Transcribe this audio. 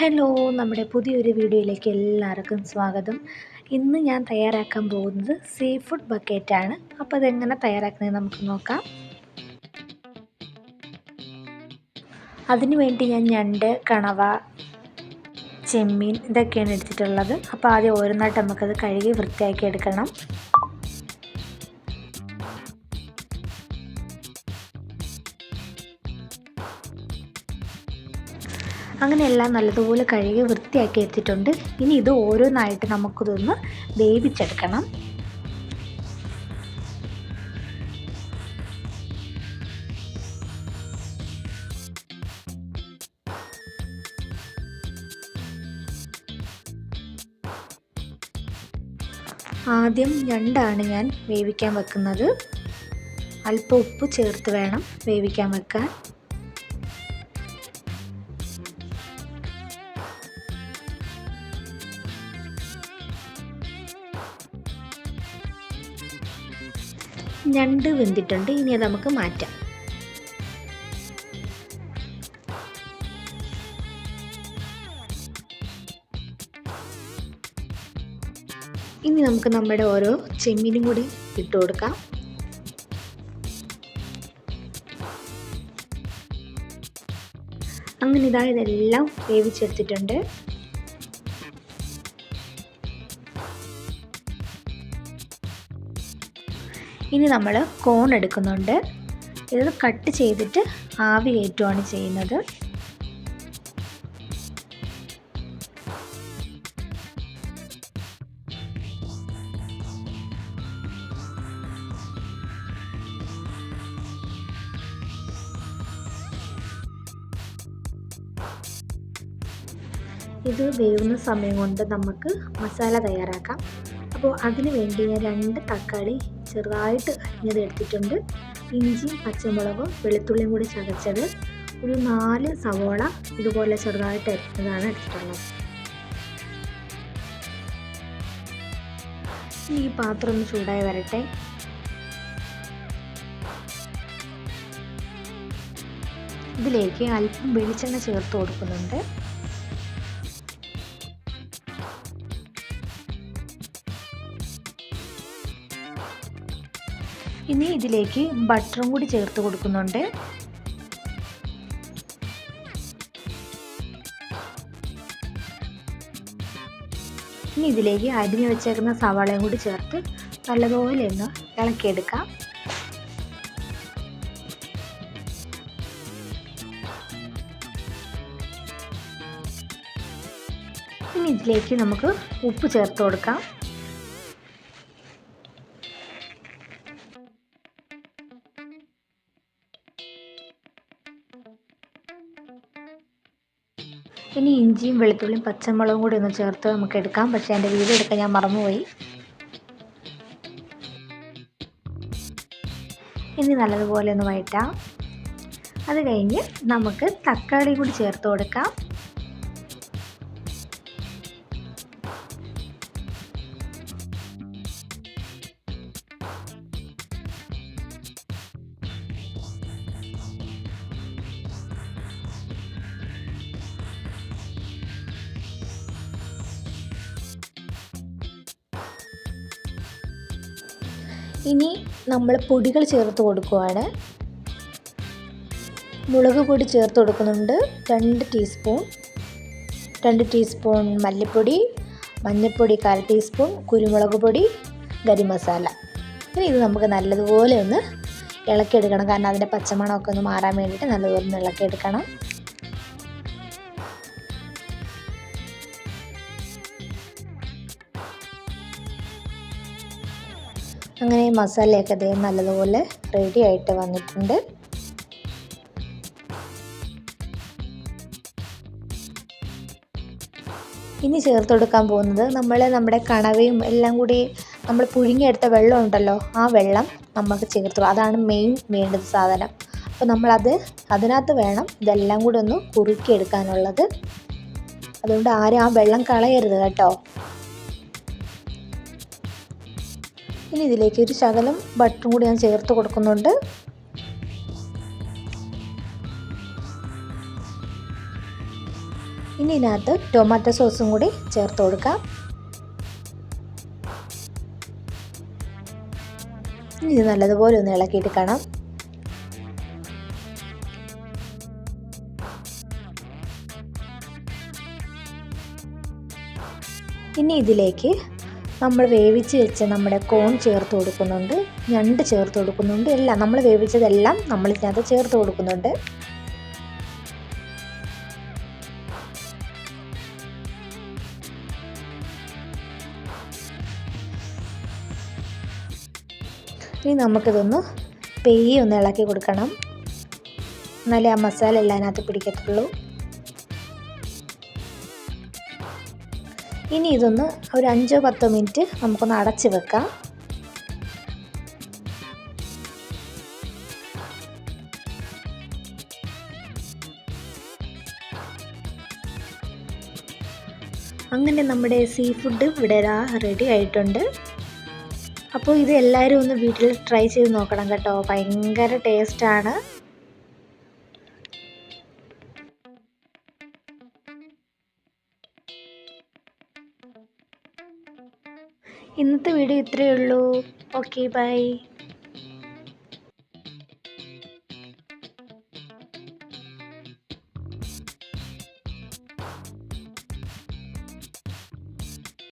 Hello നമ്മുടെ പുതിയൊരു വീഡിയോയിലേക്ക് എല്ലാവർക്കും സ്വാഗതം. ഇന്ന് ഞാൻ തയ്യാറാക്കാൻ പോകുന്നത് സീ ഫുഡ് ബക്കറ്റാണ്. അപ്പോൾ അതെങ്ങനെ തയ്യാറാക്കുന്നത് നമുക്ക് നോക്കാം. അതിനു വേണ്ടി ഞാൻ ഞണ്ട് കണവ ചെമ്മീൻ ഇതൊക്കെയാണ് എടുത്തിട്ടുള്ളത്. അപ്പോൾ ആദ്യം ഓരോന്നായിട്ട് നമുക്കത് കഴുകി വൃത്തിയാക്കി എടുക്കണം. അങ്ങനെ എല്ലാം നല്ലതുപോലെ കഴുകി വൃത്തിയാക്കി എടുത്തിട്ടുണ്ട്. ഇനി ഇത് ഓരോന്നായിട്ട് നമുക്കിതൊന്ന് വേവിച്ചെടുക്കണം. ആദ്യം ഞണ്ടാണ് ഞാൻ വേവിക്കാൻ വെക്കുന്നത്. അല്പം ഉപ്പ് ചേർത്ത് വേണം വേവിക്കാൻ വെക്കാൻ. ഞണ്ട് വെന്തിട്ടുണ്ട്. ഇനി അത് നമുക്ക് മാറ്റാം. ഇനി നമുക്ക് നമ്മുടെ ഓരോ ചെമ്മീനും കൂടി ഇട്ട് കൊടുക്കാം. അങ്ങനെ ഇതാ ഇതെല്ലാം വേവിച്ചെടുത്തിട്ടുണ്ട്. ഇനി നമ്മൾ കോൺ എടുക്കുന്നുണ്ട്. ഇത് കട്ട് ചെയ്തിട്ട് ആവി കയറ്റുകയാണ് ചെയ്യുന്നത്. ഇത് വേവുന്ന സമയം കൊണ്ട് നമുക്ക് മസാല തയ്യാറാക്കാം. അപ്പോൾ അതിന് വേണ്ടി ഞാൻ രണ്ട് തക്കാളി ചെറുതായിട്ട് അരിഞ്ഞത് എടുത്തിട്ടുണ്ട്. ഇഞ്ചിയും പച്ചമുളകും വെളുത്തുള്ളിയും കൂടി ചതച്ചത് ഒരു നാല് സവോള ഇതുപോലെ ചെറുതായിട്ട് അരിഞ്ഞതാണ് എടുത്തിട്ടുള്ളത്. ഈ പാത്രം ഒന്ന് ചൂടായി വരട്ടെ. ഇതിലേക്ക് അല്പം വെളിച്ചെണ്ണ ചേർത്ത് കൊടുക്കുന്നുണ്ട്. ഇനി ഇതിലേക്ക് ബട്ടറും കൂടി ചേർത്ത് കൊടുക്കുന്നുണ്ട്. ഇനി ഇതിലേക്ക് അരിഞ്ഞു വെച്ചേക്കുന്ന സവാളയും കൂടി ചേർത്ത് നല്ലതുപോലെ ഒന്ന് ഇളക്കിയെടുക്കാം. ഇനി ഇതിലേക്ക് നമുക്ക് ഉപ്പ് ചേർത്ത് കൊടുക്കാം. ഇനി ഇഞ്ചിയും വെളുത്തുള്ളിയും പച്ചമുളകും കൂടി ഒന്ന് ചേർത്ത് നമുക്ക് എടുക്കാം. പക്ഷേ എന്റെ വീഡിയോ എടുക്കാൻ ഞാൻ മറന്നുപോയി. ഇനി നല്ലതുപോലെ ഒന്ന് വഴറ്റാം. അത് കഴിഞ്ഞ് നമുക്ക് തക്കാളി കൂടി ചേർത്ത് കൊടുക്കാം. ഇനി നമ്മൾ പൊടികൾ ചേർത്ത് കൊടുക്കുവാണ്. മുളക് പൊടി ചേർത്ത് കൊടുക്കുന്നുണ്ട്. രണ്ട് ടീസ്പൂൺ രണ്ട് ടീസ്പൂൺ മല്ലിപ്പൊടി മഞ്ഞൾപ്പൊടി കാൽ ടീസ്പൂൺ കുരുമുളക് പൊടി ഗരി മസാല. ഇനി ഇത് നമുക്ക് നല്ലതുപോലെ ഒന്ന് ഇളക്കിയെടുക്കണം. കാരണം അതിന്റെ പച്ചമണമൊക്കെ ഒന്ന് മാറാൻ വേണ്ടിയിട്ട് നല്ലതുപോലെ ഒന്ന് ഇളക്കിയെടുക്കണം. അങ്ങനെ ഈ മസാലയൊക്കെ അതേ നല്ലതുപോലെ റെഡി ആയിട്ട് വന്നിട്ടുണ്ട്. ഇനി ചേർത്ത് കൊടുക്കാൻ പോകുന്നത് നമ്മൾ നമ്മുടെ കണവയും എല്ലാം കൂടി നമ്മൾ പുഴുങ്ങിയെടുത്ത വെള്ളം ഉണ്ടല്ലോ ആ വെള്ളം നമുക്ക് ചേർത്ത്. അതാണ് മെയിൻ വേണ്ടത് സാധനം. അപ്പോൾ നമ്മളത് അതിനകത്ത് വേണം ഇതെല്ലാം കൂടി ഒന്ന് കുറുക്കിയെടുക്കാനുള്ളത്. അതുകൊണ്ട് ആരും ആ വെള്ളം കളയരുത് കേട്ടോ. ഇനി ഇതിലേക്ക് ഒരു ശകലം ബട്ടറും കൂടി ഞാൻ ചേർത്ത് കൊടുക്കുന്നുണ്ട്. ഇനി ഇതിനകത്ത് ടൊമാറ്റോ സോസും കൂടി ചേർത്ത് കൊടുക്കാം. ഇനി ഇത് നല്ലതുപോലെ ഒന്ന് ഇളക്കിയിട്ട് കാണാം. ഇനി ഇതിലേക്ക് നമ്മൾ വേവിച്ച് വെച്ച നമ്മുടെ കോൺ ചേർത്ത് കൊടുക്കുന്നുണ്ട്. ഞണ്ട് ചേർത്ത് കൊടുക്കുന്നുണ്ട്. എല്ലാം നമ്മൾ വേവിച്ചതെല്ലാം നമ്മൾ ഇതിനകത്ത് ചേർത്ത് കൊടുക്കുന്നുണ്ട്. ഇനി നമുക്കിതൊന്ന് പെയ്യൊന്ന് ഇളക്കി കൊടുക്കണം. എന്നാലേ ആ മസാല എല്ലാം അതിനകത്ത് പിടിക്കത്തുള്ളൂ. ഇനി ഇതൊന്ന് ഒരു അഞ്ചോ പത്തോ മിനിറ്റ് നമുക്കൊന്ന് അടച്ച് വെക്കാം. അങ്ങനെ നമ്മുടെ സീ ഫുഡ് ഇവിടെ റെഡി ആയിട്ടുണ്ട്. അപ്പോൾ ഇത് എല്ലാവരും ഒന്ന് വീട്ടിൽ ട്രൈ ചെയ്ത് നോക്കണം കേട്ടോ. ഭയങ്കര ടേസ്റ്റാണ് ഇന്നത്തെ വീഡിയോ ഇത്രയേ ഉള്ളൂ. Okay bye